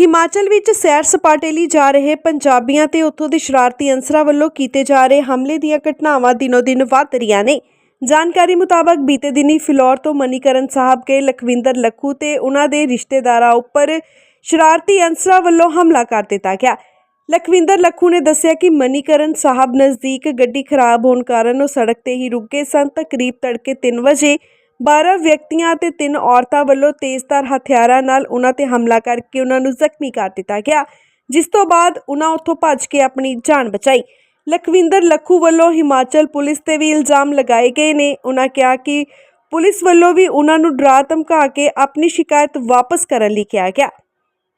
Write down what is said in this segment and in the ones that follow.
ਹਿਮਾਚਲ ਵਿੱਚ ਸੈਰ ਸਪਾਟੇ ਲਈ ਜਾ ਰਹੇ ਪੰਜਾਬੀਆਂ ਤੇ ਉੱਥੋਂ ਦੇ ਸ਼ਰਾਰਤੀ ਅਨਸਰਾਂ ਵੱਲੋਂ ਕੀਤੇ ਜਾ ਰਹੇ ਹਮਲੇ ਦੀਆਂ ਘਟਨਾਵਾਂ ਦਿਨੋ-ਦਿਨ ਵੱਧ ਰਹੀਆਂ ਨੇ। ਜਾਣਕਾਰੀ ਮੁਤਾਬਕ ਬੀਤੇ ਦਿਨੀ ਫਿਲੌਰ ਤੋਂ ਮਨੀਕਰਨ ਸਾਹਿਬ ਗਏ ਲਖਵਿੰਦਰ ਲੱਖੂ ਤੇ ਉਹਨਾਂ ਦੇ ਰਿਸ਼ਤੇਦਾਰਾਂ ਉੱਪਰ ਸ਼ਰਾਰਤੀ ਅਨਸਰਾਂ ਵੱਲੋਂ ਹਮਲਾ ਕਰ ਦਿੱਤਾ ਗਿਆ। ਲਖਵਿੰਦਰ ਲੱਖੂ ਨੇ ਦੱਸਿਆ ਕਿ ਮਨੀਕਰਨ ਸਾਹਿਬ ਨਜ਼ਦੀਕ ਗੱਡੀ ਖਰਾਬ ਹੋਣ ਕਾਰਨ ਉਹ ਸੜਕ ਤੇ ਹੀ ਰੁਕ ਗਏ ਸਨ। ਤਕਰੀਬ ਤੜਕੇ 3 ਵਜੇ 12 ਵਿਅਕਤੀਆਂ ਅਤੇ 3 ਔਰਤਾਂ ਵੱਲੋਂ ਤੇਜ਼ਧਾਰ ਹਥਿਆਰਾਂ ਨਾਲ ਉਹਨਾਂ ਤੇ ਹਮਲਾ ਕਰਕੇ ਉਹਨਾਂ ਨੂੰ ਜ਼ਖਮੀ ਕਰ ਦਿੱਤਾ ਗਿਆ, ਜਿਸ ਤੋਂ ਬਾਅਦ ਉਹਨਾਂ ਉੱਥੋਂ ਭੱਜ ਕੇ ਆਪਣੀ ਜਾਨ ਬਚਾਈ। ਲਖਵਿੰਦਰ ਲੱਖੂ ਵੱਲੋਂ ਹਿਮਾਚਲ ਪੁਲਿਸ ਤੇ ਵੀ ਇਲਜ਼ਾਮ ਲਗਾਏ ਗਏ ਨੇ। ਉਹਨਾਂ ਕਿਹਾ ਕਿ ਪੁਲਿਸ ਵੱਲੋਂ ਵੀ ਉਹਨਾਂ ਨੂੰ ਡਰਾ ਧਮਕਾ ਕੇ ਆਪਣੀ ਸ਼ਿਕਾਇਤ ਵਾਪਸ ਕਰਨ ਲਈ ਕਿਹਾ ਗਿਆ।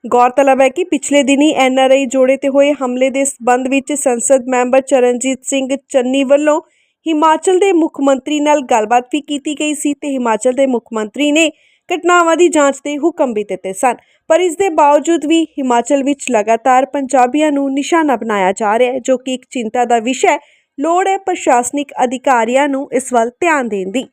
ਗੌਰਤਲਬ ਹੈ ਕਿ ਪਿਛਲੇ ਦਿਨੀ ਐਨਆਰਆਈ ਜੋੜੇ ਤੇ ਹੋਏ ਹਮਲੇ ਦੇ ਸਬੰਧ ਵਿੱਚ ਸੰਸਦ ਮੈਂਬਰ ਚਰਨਜੀਤ ਸਿੰਘ ਚੰਨੀ ਵੱਲੋਂ ਹਿਮਾਚਲ ਦੇ ਮੁੱਖ ਮੰਤਰੀ ਨਾਲ ਗੱਲਬਾਤ ਵੀ ਕੀਤੀ ਗਈ ਸੀ ਤੇ ਹਿਮਾਚਲ ਦੇ ਮੁੱਖ ਮੰਤਰੀ ਨੇ ਘਟਨਾਵਾਂ ਦੀ ਜਾਂਚ ਦੇ ਹੁਕਮ ਵੀ ਦਿੱਤੇ ਸਨ। ਪਰ ਇਸ ਦੇ ਬਾਵਜੂਦ ਵੀ ਹਿਮਾਚਲ ਵਿੱਚ ਲਗਾਤਾਰ ਪੰਜਾਬੀਆਂ ਨੂੰ ਨਿਸ਼ਾਨਾ ਬਣਾਇਆ ਜਾ ਰਿਹਾ ਹੈ ਜੋ ਕਿ ਇੱਕ ਚਿੰਤਾ ਦਾ ਵਿਸ਼ਾ ਹੈ ਲੋੜ ਹੈ ਪ੍ਰਸ਼ਾਸਨਿਕ ਅਧਿਕਾਰੀਆਂ ਨੂੰ ਇਸ ਵੱਲ ਧਿਆਨ ਦੇਣ ਦੀ।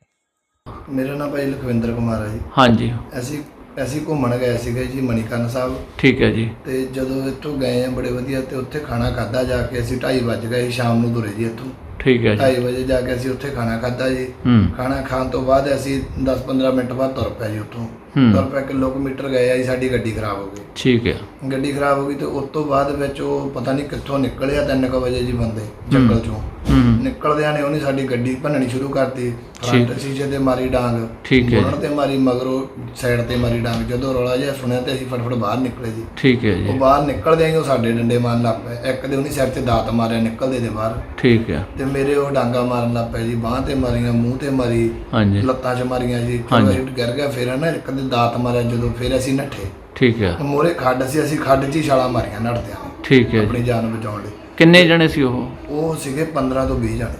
ਮੇਰਾ ਨਾਮ ਭਾਈ ਲਖਵਿੰਦਰ ਕੁਮਾਰ ਹੈ ਜੀ। ਹਾਂਜੀ। ਅਸੀਂ ਅਸੀਂ ਘੁੰਮਣ ਗਏ ਸੀਗੇ ਜੀ ਮਣੀਕਰਨ ਸਾਹਿਬ। ਠੀਕ ਹੈ ਜੀ। ਤੇ ਜਦੋਂ ਇੱਥੋਂ ਗਏ ਆ ਬੜੇ ਵਧੀਆ ਤੇ ਉੱਥੇ ਖਾਣਾ ਖਾਦਾ ਜਾ ਕੇ ਅਸੀਂ 2:30 ਵੱਜ ਗਏ ਸ਼ਾਮ ਨੂੰ ਤੁਰੇ ਜੀ ਇੱਥੋਂ। ਠੀਕ ਹੈ ਜੀ। 2:30 ਵਜੇ ਜਾ ਕੇ ਅਸੀਂ ਉੱਥੇ ਖਾਣਾ ਖਾਦਾ ਜੀ। ਹੂੰ। ਖਾਣਾ ਖਾਣ ਤੋਂ ਬਾਅਦ ਅਸੀਂ 10-15 ਮਿੰਟ ਬਾਅਦ ਤੁਰ ਪਏ ਜੀ ਉੱਥੋਂ। ਹੂੰ। ਤੁਰ ਪਏ ਕਿਲੋਮੀਟਰ ਗਏ ਆ ਜੀ ਸਾਡੀ ਗੱਡੀ ਖਰਾਬ ਹੋ ਗਈ। ਠੀਕ ਹੈ। ਗੱਡੀ ਖਰਾਬ ਹੋ ਗਈ ਤੇ ਉਸ ਤੋਂ ਬਾਅਦ ਵਿੱਚ ਉਹ ਪਤਾ ਨਹੀਂ ਕਿੱਥੋਂ ਨਿਕਲਿਆ 3:00 ਵਜੇ ਜੀ ਬੰਦੇ ਜੰਗਲ ਚੋਂ। ਨਿਕਲਦਿਆਂ ਨੇ ਉਹਨੇ ਸਾਡੀ ਗੱਡੀ ਭੰਨਣੀ ਸ਼ੁਰੂ ਕਰਤੀ। ਫਰੰਟ ਸ਼ੀਸ਼ੇ ਤੇ ਮਾਰੀ ਡਾਂਗ। ਠੀਕ ਹੈ ਮੁੜਨ ਤੇ ਮਾਰੀ ਮਗਰੋਂ ਸਾਈਡ ਤੇ ਮਾਰੀ ਡਾਂਗ। ਜਦੋਂ ਰੌਲਾ ਜਿਹਾ ਸੁਣਿਆ ਤੇ ਅਸੀਂ ਫਟਫਟ ਬਾਹਰ ਨਿਕਲੇ ਜੀ। ਠੀਕ ਹੈ ਉਹ ਜੀ ਬਾਹਰ ਨਿਕਲਦੇ ਆਂ ਉਹ ਸਾਡੇ ਡੰਡੇ ਮਾਰਨ ਲੱਗ ਪਏ। ਇੱਕ ਦੇ ਉਹਨੇ ਸਿਰ ਤੇ ਦਾਤ ਮਾਰਿਆ ਨਿਕਲਦੇ ਦੇ ਬਾਹਰ। ਠੀਕ ਹੈ। ਤੇ ਮੇਰੇ ਉਹ ਡਾਂਗਾ ਮਾਰਨ ਲੱਗ ਪਏ ਜੀ ਬਾਹਾਂ ਤੇ ਮਾਰੀਆਂ ਮੂੰਹ ਤੇ ਮਾਰੀ ਹਾਂਜੀ। ਲੱਤਾਂ 'ਚ ਮਾਰੀਆਂ ਜੀ। ਜਦੋਂ ਗਿਰ ਗਿਆ ਫਿਰ ਨਾ ਇੱਕ ਦੇ ਦਾਤ ਮਾਰਿਆ ਜਦੋਂ ਫਿਰ ਅਸੀਂ ਨੱਠੇ। ਠੀਕ ਹੈ। ਮੋਰੇ ਖੱਡ ਸੀ ਅਸੀਂ ਖੱਡ 'ਚ ਹੀ ਛਾਲਾਂ ਮਾਰੀਆਂ ਨੱਠਦਿਆਂ। ਠੀਕ ਹੈ। ਆਪਣੀ ਜਾਨ ਬਚਾਉਣ ਲਈ। ਕਿੰਨੇ ਜਣੇ ਸੀ ਉਹ? ਉਹ ਸੀਗੇ 15 ਤੋਂ 20 ਜਾਣੇ।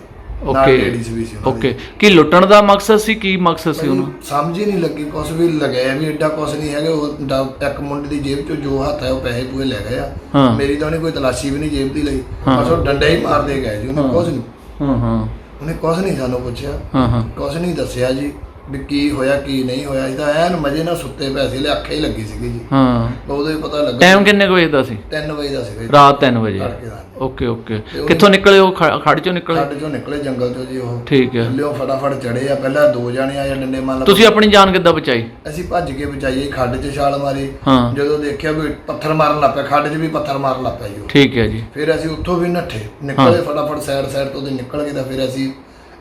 ਓਕੇ ਲੇਡੀਜ਼ ਵੀ ਸੀ ਉਹਨਾਂ। ਓਕੇ ਕੀ ਲੁੱਟਣ ਦਾ ਮਕਸਦ ਸੀ ਕੀ ਮਕਸਦ ਸੀ ਉਹਨੂੰ? ਸਮਝ ਹੀ ਨਹੀਂ ਲੱਗੀ ਕੁਛ ਵੀ ਲਗਾਇਆ ਵੀ ਐਡਾ ਕੁਛ ਨਹੀਂ ਹੈਗਾ ਉਹ ਡਾ- ਇੱਕ ਮੁੰਡੇ ਦੀ ਜੇਬ ਚੋਂ ਜੋ ਹੱਥ ਹੈ ਉਹ ਪੈਸੇ ਪੂਏ ਲੈ ਗਏ ਆ। ਮੇਰੀ ਤਾਂ ਉਹਨੇ ਕੋਈ ਤਲਾਸ਼ੀ ਵੀ ਨਹੀਂ ਜੇਬ ਦੀ ਲਈ। ਬਸ ਉਹ ਡੰਡੇ ਹੀ ਮਾਰਦੇ ਗਏ ਜੀ ਉਹਨੇ ਕੁਛ ਨਹੀਂ। ਹਾਂ ਹਾਂ। ਉਹਨੇ ਕੁਛ ਨਹੀਂ ਸਾਨੂੰ ਪੁੱਛਿਆ। ਹਾਂ ਹਾਂ। ਕੁਛ ਨਹੀਂ ਦੱਸਿਆ ਜੀ। ਵੀ ਕੀ ਹੋਇਆ ਕੀ ਨਹੀਂ ਹੋਇਆ। ਇਹ ਤਾਂ ਐਨ ਮਜੇ ਨਾਲ ਸੁੱਤੇ ਪਏ ਸੀ ਲੈ ਅੱਖੇ ਹੀ ਲੱਗੀ ਸੀਗੀ ਜੀ। ਹਾਂ। ਉਦੋਂ ਹੀ ਪਤਾ ਲੱਗਾ ਟਾਈਮ ਕਿੰਨੇ ਕੁ ਵਜੇ ਦਾ ਸੀ? 3 ਵਜੇ ਦਾ ਜੀ, ਰਾਤ 3 ਵਜੇ। Okay okay. ਤੇ ਕਿੱਥੋਂ ਨਿਕਲੇ ਉਹ? ਖੜ ਚੋਂ ਨਿਕਲੇ? ਖੱਡ ਚੋਂ ਨਿਕਲੇ ਜੰਗਲ ਚੋਂ ਜੀ ਉਹ। ਠੀਕ ਹੈ। ਲਿਓ ਫਟਾਫਟ ਚੜੇ ਆ। ਪਹਿਲਾਂ ਦੋ ਜਾਣੇ ਆਏ ਡੰਡੇ ਮਾਰ ਤੁਸੀਂ ਆਪਣੀ ਜਾਨ ਕਿੱਦਾਂ ਬਚਾਈ? ਅਸੀਂ ਭੱਜ ਕੇ ਬਚਾਈਏ ਖੱਡ 'ਚ ਛਾਲ ਮਾਰੀ। ਹਾਂ। ਜਦੋਂ ਦੇਖਿਆ ਵੀ ਪੱਥਰ ਮਾਰਨ ਲੱਗ ਪਿਆ ਖੱਡ 'ਚ ਵੀ ਪੱਥਰ ਮਾਰਨ ਲੱਗ ਪਿਆ ਜੀ। ਠੀਕ ਹੈ ਜੀ। ਫਿਰ ਅਸੀਂ ਉੱਥੋਂ ਵੀ ਨੱਠੇ। ਨਿਕਲੇ ਫਟਾਫਟ ਸਾਈਡ ਸਾਈਡ ਤੋਂ ਦੇ ਨਿਕਲ ਗਏ ਤਾਂ ਫਿਰ ਅਸੀਂ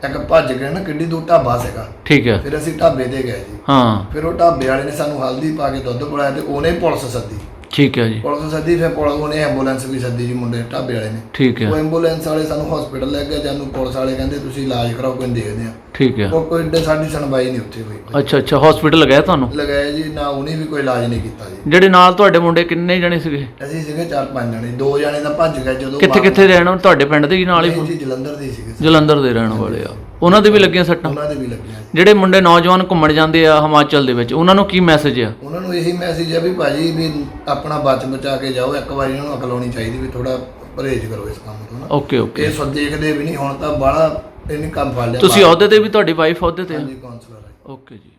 ਇੱਕ ਭੱਜ ਗਏ ਨਾ ਕਿੱਡੀ ਦੂਰ ਢਾਬਾ ਸੀਗਾ। ਠੀਕ ਹੈ। ਫਿਰ ਅਸੀਂ ਢਾਬੇ ਤੇ ਗਏ ਜੀ। ਹਾਂ। ਫਿਰ ਉਹ ਢਾਬੇ ਵਾਲੇ ਨੇ ਸਾਨੂੰ ਹਲਦੀ ਪਾ ਕੇ ਦੁੱਧ ਪਿਲਾਇਆ ਤੇ ਉਹਨੇ ਪੁਲਿਸ ਸੱਦੀ। ਠੀਕ ਹੈ ਜੀ। ਪੁਲਿਸ ਸੱਦੀ ਫਿਰ ਪੁਲਿਸ ਉਹਨੇ ਐਂਬੂਲੈਂਸ ਵੀ ਸੱਦੀ ਜੀ ਮੁੰਡੇ ਢਾਬੇ ਵਾਲੇ ਨੇ। ਠੀਕ ਹੈ। ਉਹ ਐਂਬੂਲੈਂਸ ਵਾਲੇ ਸਾਨੂੰ ਹਸਪੀਟਲ ਲੈ ਗਏ ਜਾਨੂੰ ਪੁਲਿਸ ਵਾਲੇ ਕਹਿੰਦੇ ਤੁਸੀਂ ਇਲਾਜ ਕਰਾਓ ਕੋਈ ਦੇਖਦੇ ਆ। ਠੀਕ ਹੈ। ਉਹ ਕੋਈ ਏਡੇ ਸਾਡੀ ਸੁਣਵਾਈ ਨਹੀਂ ਉੱਥੇ ਹੋਈ। ਅੱਛਾ ਅੱਛਾ ਹਸਪੀਟਲ ਲਗਾਇਆ ਤੁਹਾਨੂੰ? ਲਗਾਇਆ ਜੀ ਨਾ ਉਹਨੇ ਵੀ ਕੋਈ ਇਲਾਜ ਨਹੀਂ ਕੀਤਾ ਜੀ। ਜਿਹੜੇ ਨਾਲ ਤੁਹਾਡੇ ਮੁੰਡੇ ਕਿੰਨੇ ਜਣੇ ਸੀਗੇ? ਅਸੀਂ ਸੀਗੇ ਚਾਰ ਪੰਜ ਜਣੇ ਦੋ ਜਣੇ ਤਾਂ ਭੱਜ ਗਏ ਜਦੋਂ ਕਿੱਥੇ ਕਿੱਥੇ ਰਹਿਣ ਤੁਹਾਡੇ ਪਿੰਡ ਦੇ ਹੀ ਨਾਲ ਹੀ ਜੀ ਜਲੰਧਰ ਦੇ ਸੀਗੇ। ਜਲੰਧਰ ਦੇ ਰਹਿਣ ਵਾਲੇ ਆ। ਉਹਨਾਂ ਦੇ ਵੀ ਲੱਗੀਆਂ ਸੱਟਾਂ? ਉਹਨਾਂ ਦੇ ਵੀ ਲੱਗੀਆਂ। ਜਿਹੜੇ ਮੁੰਡੇ ਨੌਜਵਾਨ ਘੁੰਮਣ ਜਾਂਦੇ ਆ ਹਿਮਾਚਲ ਦੇ ਵਿੱਚ ਉਹਨਾਂ ਨੂੰ ਕੀ ਮੈਸੇਜ ਆ? ਉਹਨਾਂ ਨੂੰ ਇਹੀ ਮੈਸੇਜ ਹੈ ਵੀ ਭਾਜੀ ਵੀ ਆਪਣਾ ਬਚ ਬਚਾ ਕੇ ਜਾਓ ਇੱਕ ਵਾਰੀ ਇਹਨਾਂ ਨੂੰ ਅਕਲ ਆਉਣੀ ਚਾਹੀਦੀ ਵੀ ਥੋੜਾ ਪਰਹੇਜ਼ ਕਰੋ ਇਸ ਕੰਮ ਤੋਂ ਨਾ। ਓਕੇ ਓਕੇ ਇਹ ਸੋ ਦੇਖਦੇ ਵੀ ਨਹੀਂ ਹੁਣ ਤਾਂ ਬਾਹਲਾ ਇਹਨੇ ਕੰਮ ਫੜ ਲਿਆ ਤੁਸੀਂ ਅਹੁਦੇ ਤੇ ਵੀ ਤੁਹਾਡੀ ਵਾਈਫ ਅਹੁਦੇ ਤੇ ਆ? ਹਾਂਜੀ ਕਾਉਂਸਲਰ ਹੈ ਓਕੇ ਜੀ।